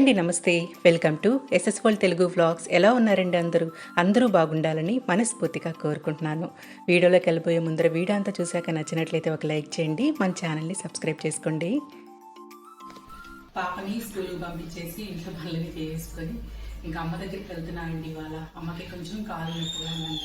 అండి నమస్తే. Welcome to S S Telugu vlogs. ఎలా ఉన్నారండి అందరూ? అందరూ బాగుండాలని మనస్ఫూర్తిగా కోరుకుంటున్నాను. వీడియోలోకి వెళ్ళిపోయే ముందర వీడియో అంతా చూశాక నచ్చినట్లయితే ఒక లైక్ చేయండి మన ఛానల్ని సబ్స్క్రైబ్ చేసుకోండి. పాపని స్కూల్కి పంపించేసి ఇంట్లో పనులని చేసుకొని ఇంకా అమ్మ దగ్గరికి వెళ్తున్నానండి ఇవాళ. అమ్మకి కొంచెం కాలు నొప్పిగా ఉందంట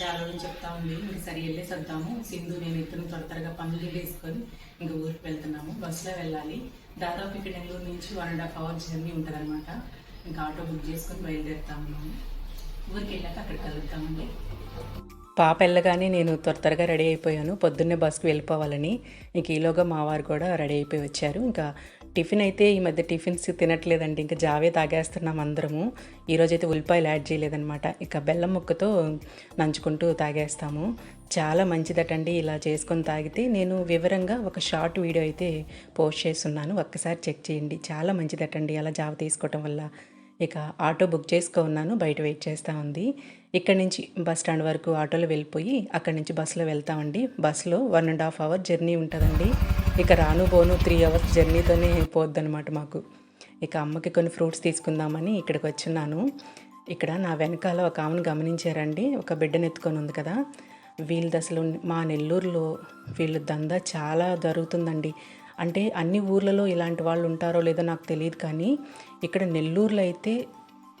చాలా రోజులు చెప్తా ఉంది మీరు సరి వెళ్ళేసి వద్దాము సింధు నేను ఇద్దరు త్వర త్వరగా పనులు వేసుకొని ఇంకా ఊరికి వెళ్తున్నాము. బస్సులో వెళ్ళాలి. దాదాపు ఇక్కడ నెల్లూరు నుంచి one and half hour journey ఉంటుంది అనమాట ఇంకా ఆటో బుక్ చేసుకొని బయలుదేరుతాము ఊరికి వెళ్ళాక అక్కడికి కలుగుతామండి పాప వెళ్ళగానే నేను త్వర త్వరగా రెడీ అయిపోయాను. పొద్దున్నే బస్కి వెళ్ళిపోవాలని. ఇంక ఈలోగా మా వారు కూడా రెడీ అయిపోయి వచ్చారు. ఇంకా టిఫిన్ అయితే ఈ మధ్య టిఫిన్స్ తినట్లేదండి. ఇంకా జావే తాగేస్తున్నాం అందరము. ఈరోజు అయితే ఉల్లిపాయలు యాడ్ చేయలేదనమాట ఇక బెల్లం ముక్కతో నంచుకుంటూ తాగేస్తాము. చాలా మంచిదటండి ఇలా చేసుకొని తాగితే. నేను వివరంగా ఒక షార్ట్ వీడియో అయితే పోస్ట్ చేస్తున్నాను. ఒక్కసారి చెక్ చేయండి. చాలా మంచిదటండి అలా జావ తీసుకోవటం వల్ల. ఇక ఆటో బుక్ చేసుకో ఉన్నాను. బయట వెయిట్ చేస్తూ ఉంది. ఇక్కడ నుంచి బస్ స్టాండ్ వరకు ఆటోలో వెళ్ళిపోయి అక్కడి నుంచి బస్సులో వెళ్తామండి. బస్సులో one and half hour journey ఉంటుందండి. ఇక రాను పోను త్రీ అవర్స్ జర్నీతోనే పోద్దనమాట మాకు. ఇక అమ్మకి కొన్ని ఫ్రూట్స్ తీసుకుందామని ఇక్కడికి వచ్చున్నాను. ఇక్కడ నా వెనకాల ఒక ఆమెను గమనించారండి. ఒక బిడ్డను ఎత్తుకొని ఉంది కదా. వీళ్ళది అసలు మా నెల్లూరులో వీళ్ళ దందా చాలా జరుగుతుందండి. అంటే అన్ని ఊర్లలో ఇలాంటి వాళ్ళు ఉంటారో లేదో నాకు తెలియదు కానీ ఇక్కడ నెల్లూరులో అయితే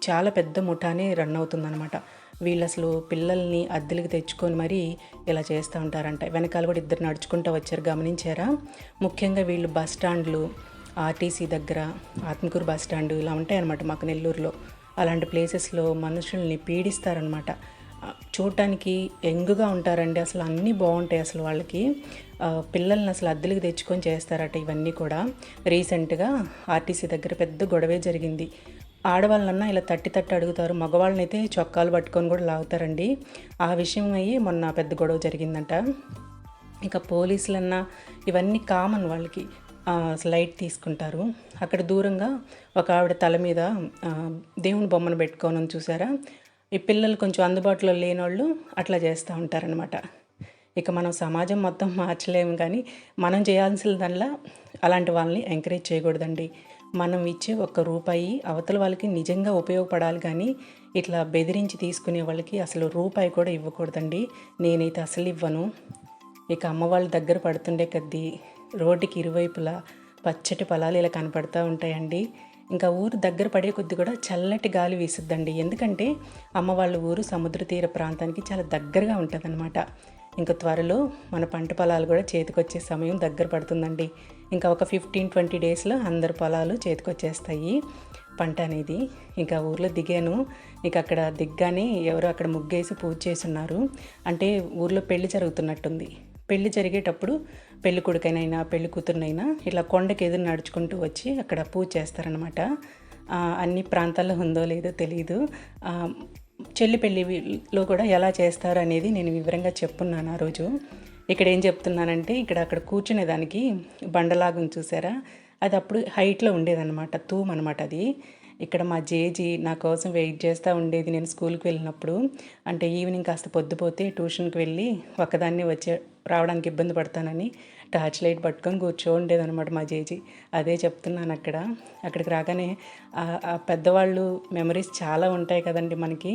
చాలా పెద్ద ముఠానే రన్ అవుతుందన్నమాట. వీళ్ళు అసలు పిల్లల్ని అద్దెలకు తెచ్చుకొని మరీ ఇలా చేస్తూ ఉంటారంట. వెనకాల కూడా ఇద్దరు నడుచుకుంటూ వచ్చారు. గమనించారా? ముఖ్యంగా వీళ్ళు బస్ స్టాండ్లు ఆర్టీసీ దగ్గర ఆత్మకూరు బస్ స్టాండ్ ఇలా ఉంటాయన్నమాట మాకు నెల్లూరులో. అలాంటి ప్లేసెస్లో మనుషుల్ని పీడిస్తారనమాట చూడటానికి ఎంగుగా ఉంటారండి. అసలు అన్నీ బాగుంటాయి అసలు వాళ్ళకి. పిల్లల్ని అసలు అద్దెలకు తెచ్చుకొని చేస్తారట ఇవన్నీ కూడా. రీసెంట్గా ఆర్టీసీ దగ్గర పెద్ద గొడవే జరిగింది. ఆడవాళ్ళన్నా ఇలా తట్టి తట్టి అడుగుతారు. మగవాళ్ళనైతే చొక్కాలు పట్టుకొని కూడా లాగుతారండి. ఆ విషయం అయ్యి మొన్న పెద్ద గొడవ జరిగిందంట. ఇక పోలీసులన్నా ఇవన్నీ కామన్ వాళ్ళకి లైట్ తీసుకుంటారు. అక్కడ దూరంగా ఒక ఆవిడ తల మీద దేవుని బొమ్మను పెట్టుకొని చూసారా? ఈ పిల్లలు కొంచెం అందుబాటులో లేనోళ్ళు అట్లా చేస్తూ ఉంటారనమాట ఇక మనం సమాజం మొత్తం మార్చలేము కానీ మనం చేయాల్సిన దానిలా అలాంటి వాళ్ళని ఎంకరేజ్ చేయకూడదండి. మనం ఇచ్చే ఒక్క రూపాయి అవతల వాళ్ళకి నిజంగా ఉపయోగపడాలి కానీ ఇట్లా బెదిరించి తీసుకునే వాళ్ళకి అసలు రూపాయి కూడా ఇవ్వకూడదండి. నేనైతే అసలు ఇవ్వను. ఇక అమ్మ వాళ్ళ దగ్గర పడుతుండే కొద్దీ రోడ్డుకి ఇరువైపులా పచ్చటి పొలాలు ఇలా కనపడుతూ ఉంటాయండి. ఇంకా ఊరు దగ్గర పడే కొద్ది కూడా చల్లటి గాలి వీసుద్దండి. ఎందుకంటే అమ్మ వాళ్ళ ఊరు సముద్ర తీర ప్రాంతానికి చాలా దగ్గరగా ఉంటుందన్నమాట. ఇంకా త్వరలో మన పంట పొలాలు కూడా చేతికొచ్చే సమయం దగ్గర పడుతుందండి. ఇంకా ఒక ఫిఫ్టీన్ ట్వంటీ డేస్లో అందరు పొలాలు చేతికొచ్చేస్తాయి పంట అనేది. ఇంకా ఊర్లో దిగాను. ఇక అక్కడ దిగ్గానే ఎవరో అక్కడ ముగ్గేసి పూజ చేస్తున్నారు. అంటే ఊర్లో పెళ్ళి జరుగుతున్నట్టుంది. పెళ్ళి జరిగేటప్పుడు పెళ్ళి కొడుకైనా పెళ్ళి కూతురునైనా ఇలా కొండకి ఎదురు నడుచుకుంటూ వచ్చి అక్కడ పూజ చేస్తారనమాట అన్ని ప్రాంతాల్లో ఉందో లేదో తెలియదు చెల్లి పెళ్ళిలో కూడా ఎలా చేస్తారు అనేది నేను వివరంగా చెప్పున్నాను ఆ రోజు. ఇక్కడ ఏం చెప్తున్నానంటే ఇక్కడ అక్కడ కూర్చునే దానికి బండలాగుని చూసారా? అది అప్పుడు హైట్లో ఉండేదన్నమాట తూమ్ అనమాట అది. ఇక్కడ మా జేజీ నా కోసం వెయిట్ చేస్తూ ఉండేది నేను స్కూల్కి వెళ్ళినప్పుడు. అంటే ఈవినింగ్ కాస్త పొద్దుపోతే ట్యూషన్కి వెళ్ళి ఒకదాన్ని వచ్చే రావడానికి ఇబ్బంది పడతానని టార్చ్ లైట్ పట్టుకొని కూర్చో ఉండేదన్నమాట మా జేజీ. అదే చెప్తున్నాను అక్కడ. అక్కడికి రాగానే పెద్దవాళ్ళు మెమరీస్ చాలా ఉంటాయి కదండి మనకి.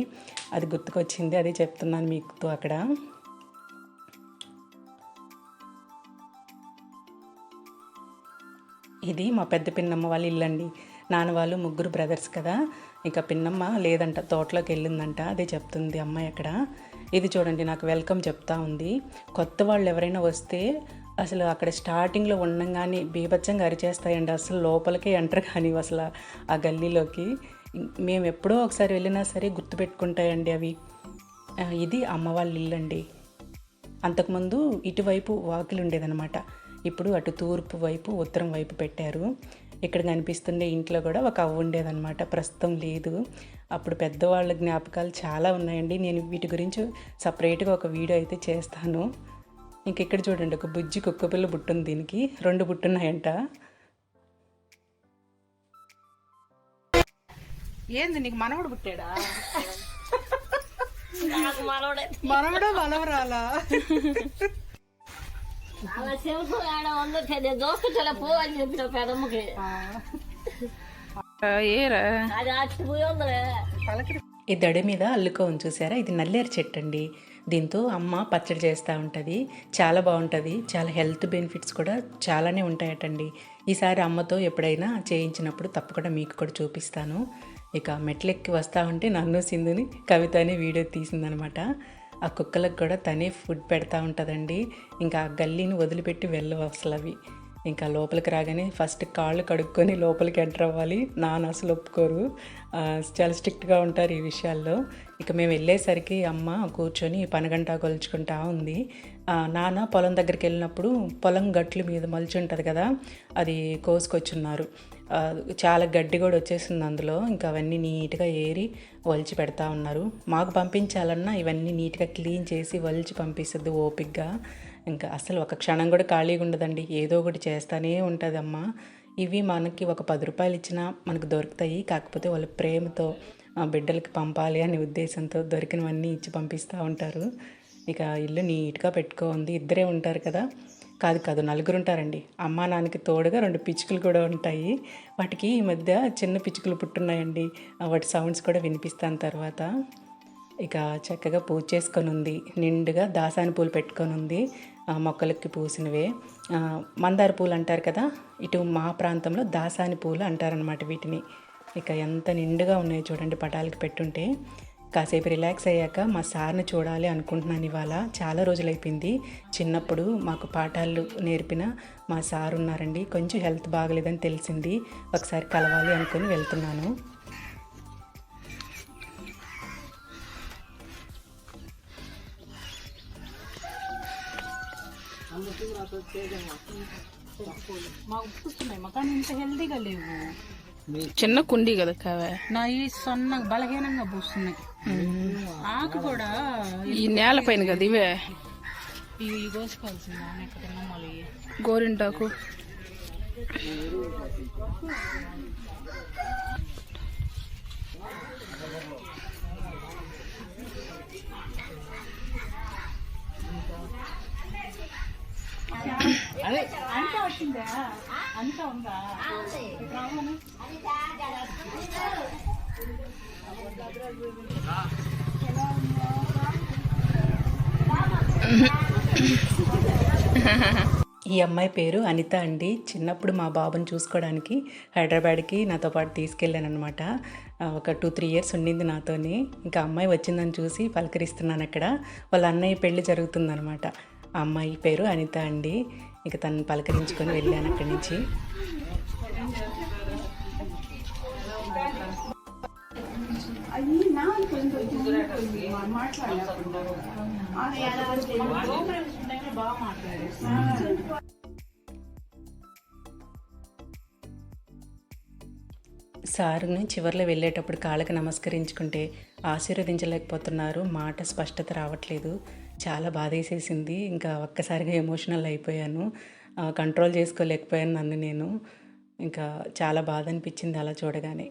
అది గుర్తుకొచ్చింది అదే చెప్తున్నాను మీకు అక్కడ. ఇది మా పెద్ద పిన్నమ్మ వాళ్ళ ఇల్లు అండి నాన్న వాళ్ళు ముగ్గురు బ్రదర్స్ కదా. ఇంకా పిన్నమ్మ లేదంట తోటలోకి వెళ్ళిందంట. అదే చెప్తుంది అమ్మాయి అక్కడ. ఇది చూడండి నాకు వెల్కమ్ చెప్తా ఉంది. కొత్త వాళ్ళు ఎవరైనా వస్తే అసలు అక్కడ స్టార్టింగ్లో ఉండంగానే బీభత్సంగా అరిచేస్తాయండి. అసలు లోపలికే ఎంటర్ కానీ అసలు ఆ గల్లీలోకి. మేము ఎప్పుడో ఒకసారి వెళ్ళినా సరే గుర్తుపెట్టుకుంటాయండి అవి. ఇది అమ్మ వాళ్ళ ఇల్లు అండి అంతకుముందు ఇటువైపు వాకిలి ఉండేదన్నమాట ఇప్పుడు అటు తూర్పు వైపు ఉత్తరం వైపు పెట్టారు. ఇక్కడ కనిపిస్తుండే ఇంట్లో కూడా ఒక అవ్వ ఉండేదన్నమాట. ప్రస్తుతం లేదు. అప్పుడు పెద్దవాళ్ళ జ్ఞాపకాలు చాలా ఉన్నాయండి. నేను వీటి గురించి సపరేట్గా ఒక వీడియో అయితే చేస్తాను. ఇంక ఇక్కడ చూడండి ఒక బుజ్జి కుక్క పిల్ల బుట్టుంది దీనికి. రెండు బుట్టున్నాయంట. ఏంది నీకు మనవడు పుట్టాడా? మనవడే. మనవడా మనవరాలా? అలా ఆడ నేను దోసుకుంటా చెప్పిన పెదమ్మకి ఏరా ఈ దడి మీద అల్లుకోని చూసారా? ఇది నల్లేరు చెట్టు అండి దీంతో అమ్మ పచ్చడి చేస్తూ ఉంటుంది. చాలా బాగుంటుంది. చాలా హెల్త్ బెనిఫిట్స్ కూడా చాలానే ఉంటాయటండి. ఈసారి అమ్మతో ఎప్పుడైనా చేయించినప్పుడు తప్పకుండా మీకు కూడా చూపిస్తాను. ఇక మెట్లెక్కి వస్తూ ఉంటే నన్ను సింధుని కవిత అని వీడియో తీసిందనమాట. ఆ కుక్కలకు కూడా తనే ఫుడ్ పెడతా ఉంటుందండి. ఇంకా ఆ గల్లీని వదిలిపెట్టి వెళ్ళవు అసలు అవి ఇంకా లోపలికి రాగానే ఫస్ట్ కాళ్ళు కడుక్కొని లోపలికి ఎంటర్ అవ్వాలి. నాన్న అసలు ఒప్పుకోరు. చాలా స్ట్రిక్ట్గా ఉంటారు ఈ విషయాల్లో. ఇక మేము వెళ్ళేసరికి అమ్మ కూర్చొని పనగంట కొలుచుకుంటా ఉంది. నాన్న పొలం దగ్గరికి వెళ్ళినప్పుడు పొలం గట్లు మీద మలిచి ఉంటుంది కదా అది కోసుకొచ్చున్నారు. చాలా గడ్డి కూడా వచ్చేసింది అందులో. ఇంకా అవన్నీ నీట్గా ఏరి వలిచి పెడతా ఉన్నారు. మాకు పంపించాలన్నా ఇవన్నీ నీట్గా క్లీన్ చేసి వలిచి పంపిస్తుంది ఓపిక్గా ఇంకా అసలు ఒక క్షణం కూడా ఖాళీగా ఉండదండి. ఏదో ఒకటి చేస్తానే ఉంటుందమ్మా. ఇవి మనకి ఒక పది రూపాయలు ఇచ్చినా మనకు దొరుకుతాయి. కాకపోతే వాళ్ళ ప్రేమతో బిడ్డలకి పంపాలి అనే ఉద్దేశంతో దొరికినవన్నీ ఇచ్చి పంపిస్తూ ఉంటారు. ఇక ఇల్లు నీట్గా పెట్టుకోండి ఇద్దరే ఉంటారు కదా. కాదు కాదు నలుగురు ఉంటారండి. అమ్మా నాన్నకి తోడుగా రెండు పిచ్చుకలు కూడా ఉంటాయి. వాటికి ఈ మధ్య చిన్న పిచ్చుకలు పుట్టున్నాయండి. వాటి సౌండ్స్ కూడా వినిపిస్తాను తర్వాత. ఇక చక్కగా పూజ చేసుకొని ఉంది. నిండుగా దాసాని పూలు పెట్టుకొని ఉంది. ఆ, మొక్కలకి పూసినవే. మందార పూలు అంటారు కదా ఇటు మా ప్రాంతంలో దాసాని పూలు అంటారనమాట వీటిని. ఇక ఎంత నిండుగా ఉన్నాయో చూడండి పటాలకి పెట్టుంటే. కాసేపు రిలాక్స్ అయ్యాక మా సార్ని చూడాలి అనుకుంటున్నాను ఇవాళ. చాలా రోజులైపోయింది. చిన్నప్పుడు మాకు పాఠాలు నేర్పిన మా సార్ ఉన్నారండి. కొంచెం హెల్త్ బాగలేదని తెలిసింది. ఒకసారి కలవాలి అనుకుని వెళ్తున్నాను. మాకు పూస్తున్నాయి మా కానీ ఇంత హెల్తీగా లేవు చిన్న కుండీ కదా కావే. నా ఈ సన్న బలహీనంగా పూస్తున్నాయి. ఆకు కూడా ఈ నేల పైన కదా ఇవే. కోసుకోవాల్సిందా గోరింటాకు అంతా వచ్చిందా అంత ఉందా? ఈ అమ్మాయి పేరు అనిత అండి. చిన్నప్పుడు మా బాబుని చూసుకోవడానికి హైదరాబాద్కి నాతో పాటు తీసుకెళ్ళాను అనమాట ఒక టూ త్రీ ఇయర్స్ ఉండింది నాతోని. ఇంకా అమ్మాయి వచ్చిందని చూసి పలకరిస్తున్నాను అక్కడ వాళ్ళ అన్నయ్య పెళ్ళి జరుగుతుందనమాట అమ్మాయి పేరు అనిత అండి. ఇక తను పలకరించుకొని వెళ్ళాను అక్కడి నుంచి. సారును చివరిలో వెళ్ళేటప్పుడు కాళ్ళకి నమస్కరించుకుంటే ఆశీర్వదించలేకపోతున్నారు. మాట స్పష్టత రావట్లేదు. చాలా బాధేసేసింది. ఇంకా ఒక్కసారిగా ఎమోషనల్ అయిపోయాను. కంట్రోల్ చేసుకోలేకపోయాను నన్ను నేను. ఇంకా చాలా బాధ అనిపించింది అలా చూడగానే.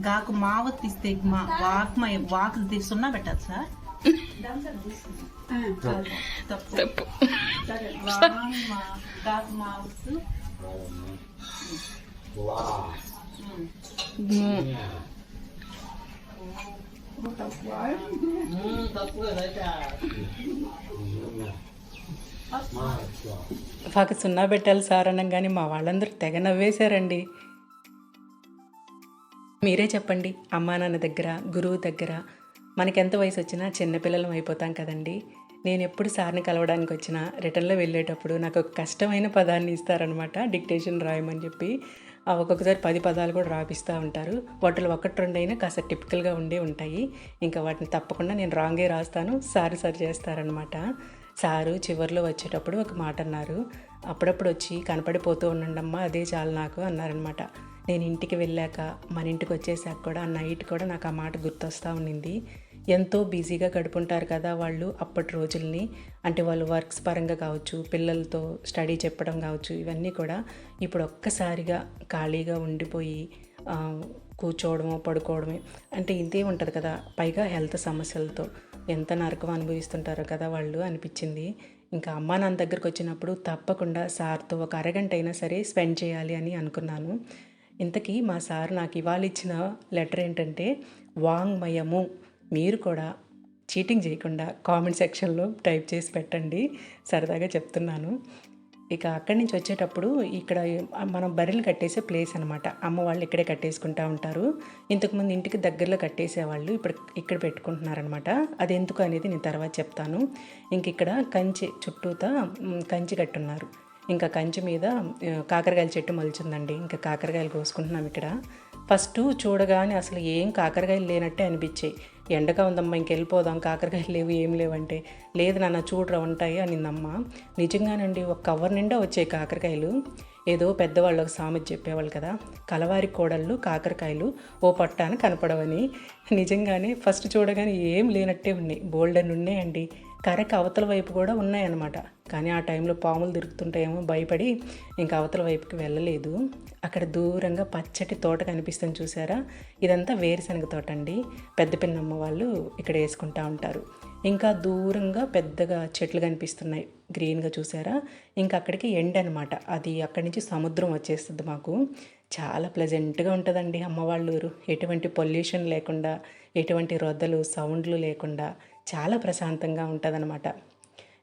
గాకు మావత్ మా వాక్మయ వాకు ది- సున్నా పెట్టాలి సార్ తప్పు మా- గాకు. మాకు సున్నా పెట్టాలి సార్ అనగానే మా వాళ్ళందరూ తెగ నవ్వేశారండి మీరే చెప్పండి అమ్మా నాన్న దగ్గర గురువు దగ్గర మనకెంత ఎంత వయసు వచ్చినా చిన్నపిల్లలం అయిపోతాం కదండి. నేను ఎప్పుడు సార్ని కలవడానికి వచ్చినా రిటర్న్లో వెళ్ళేటప్పుడు నాకు ఒక కష్టమైన పదాన్ని ఇస్తారనమాట డిక్టేషన్ రాయమని చెప్పి. ఒక్కొక్కసారి పది పదాలు కూడా రాపిస్తూ ఉంటారు. వాటిలో ఒకటి రెండు అయినా కాస్త టిపికల్గా ఉండే ఉంటాయి. ఇంకా వాటిని తప్పకుండా నేను రాంగే రాస్తాను సార్ సరి చేస్తారనమాట సారు చివరిలో వచ్చేటప్పుడు ఒక మాట అన్నారు. అప్పుడప్పుడు వచ్చి కనపడిపోతూ ఉండండమ్మా అదే చాలు నాకు అన్నారనమాట నేను ఇంటికి వెళ్ళాక మన ఇంటికి వచ్చేసాక కూడా నైట్ కూడా నాకు ఆ మాట గుర్తొస్తూ ఉండింది. ఎంతో బిజీగా గడుపుంటారు కదా వాళ్ళు అప్పటి రోజుల్ని. అంటే వాళ్ళు వర్క్స్ పరంగా కావచ్చు పిల్లలతో స్టడీ చెప్పడం కావచ్చు ఇవన్నీ కూడా ఇప్పుడు ఒక్కసారిగా ఖాళీగా ఉండిపోయి కూర్చోవడమో పడుకోవడమే అంటే ఇదే ఉంటుంది కదా. పైగా హెల్త్ సమస్యలతో ఎంత నరకం అనుభవిస్తుంటారో కదా వాళ్ళు అనిపించింది. ఇంకా అమ్మా నాన్న దగ్గరికి వచ్చినప్పుడు తప్పకుండా సార్తో ఒక అరగంట అయినా సరే స్పెండ్ చేయాలి అని అనుకున్నాను. ఇంతకీ మా సార్ నాకు ఇవాళ ఇచ్చిన లెటర్ ఏంటంటే వాంగ్మయము. మీరు కూడా చీటింగ్ చేయకుండా కామెంట్ సెక్షన్లో టైప్ చేసి పెట్టండి. సరదాగా చెప్తున్నాను. ఇక అక్కడి నుంచి వచ్చేటప్పుడు ఇక్కడ మనం బర్రెలు కట్టేసే ప్లేస్ అనమాట అమ్మ వాళ్ళు ఇక్కడే కట్టేసుకుంటా ఉంటారు. ఇంతకుముందు ఇంటికి దగ్గరలో కట్టేసేవాళ్ళు ఇప్పుడు ఇక్కడ పెట్టుకుంటున్నారనమాట అది ఎందుకు అనేది నేను తర్వాత చెప్తాను. ఇంక ఇక్కడ కంచి చుట్టూతా కంచి కట్టున్నారు. ఇంకా కంచి మీద కాకరకాయల చెట్టు మొలిచిందండి. ఇంకా కాకరకాయలు కోసుకుంటున్నాం ఇక్కడ. ఫస్ట్ చూడగానే అసలు ఏం కాకరకాయలు లేనట్టే అనిపించాయి ఎండగా ఉందమ్మా ఇంకెళ్ళిపోదాం కాకరకాయలు లేవు ఏం లేవంటే లేదు నాన్న చూడరా ఉంటాయి అనిందమ్మ. నిజంగానండి ఒక కవర్ నిండా వచ్చాయి కాకరకాయలు. ఏదో పెద్దవాళ్ళు ఒక సామెత చెప్పేవాళ్ళు కదా కలవారి కోడళ్ళు కాకరకాయలు ఓ పట్టాన కనపడవని. నిజంగానే ఫస్ట్ చూడగానే ఏం లేనట్టే ఉన్నాయి. బోల్డెన్ ఉన్నాయండి కరెక్ట్ అవతల వైపు కూడా ఉన్నాయన్నమాట. కానీ ఆ టైంలో పాములు తిరుగుతుంటాయేమో భయపడి ఇంకా అవతల వైపుకి వెళ్ళలేదు. అక్కడ దూరంగా పచ్చటి తోట కనిపిస్తుంది చూసారా? ఇదంతా వేరుశనగ తోట అండి. పెద్ద పిన్నమ్మ వాళ్ళు ఇక్కడ వేసుకుంటా ఉంటారు. ఇంకా దూరంగా పెద్దగా చెట్లు కనిపిస్తున్నాయి. గ్రీన్గా చూసారా? ఇంకా అక్కడికి ఎండ్ అనమాట అది అక్కడి నుంచి సముద్రం వచ్చేస్తుంది మాకు. చాలా ప్లెజెంట్గా ఉంటుందండి అమ్మవాళ్ళూరు ఎటువంటి పొల్యూషన్ లేకుండా ఎటువంటి రొద్దలు సౌండ్లు లేకుండా. చాలా ప్రశాంతంగా ఉంటుందన్నమాట.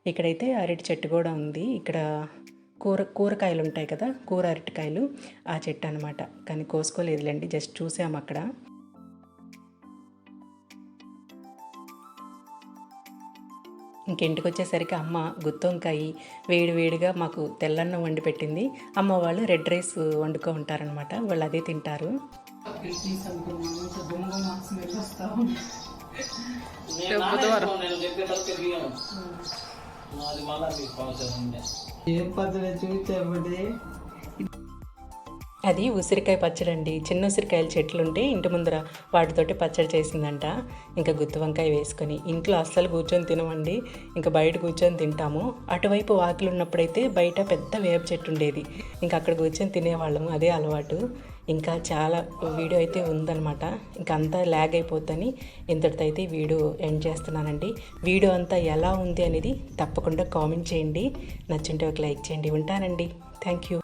ఇక్కడైతే అరటి చెట్టు కూడా ఉంది. ఇక్కడ కూర కూరకాయలు ఉంటాయి కదా కూర అరటికాయలు ఆ చెట్టు అనమాట కానీ కోసుకోలేదులేండి జస్ట్ చూసాము అక్కడ. ఇంకింటికి వచ్చేసరికి అమ్మ గుత్తొంకాయ వేడి వేడిగా మాకు తెల్లన్నం వండి పెట్టింది. అమ్మ వాళ్ళు రెడ్ రైస్ వండుకో ఉంటారనమాట వాళ్ళు అదే తింటారు. బుధవారం. అది ఉసిరికాయ పచ్చడి అండి చిన్న ఉసిరికాయల చెట్లు ఉంటే ఇంటి ముందర వాటితోటి పచ్చడి చేసిందంట. ఇంకా గుత్తి వంకాయ వేసుకొని ఇంట్లో అస్సలు కూర్చొని తినమండి. ఇంకా బయట కూర్చొని తింటాము. అటువైపు వాకిలు ఉన్నప్పుడైతే బయట పెద్ద వేప చెట్టు ఉండేది. ఇంకా అక్కడ కూర్చొని తినేవాళ్ళము. అదే అలవాటు. ఇంకా చాలా వీడియో అయితే ఉందన్నమాట. ఇంకా అంతా ల్యాగ్ అయిపోద్దని ఇంతటితో అయితే ఈ వీడియో ఎండ్ చేస్తున్నానండి. వీడియో అంతా ఎలా ఉంది అనేది తప్పకుండా కామెంట్ చేయండి. నచ్చుంటే ఒక లైక్ చేయండి. ఉంటానండి. Thank you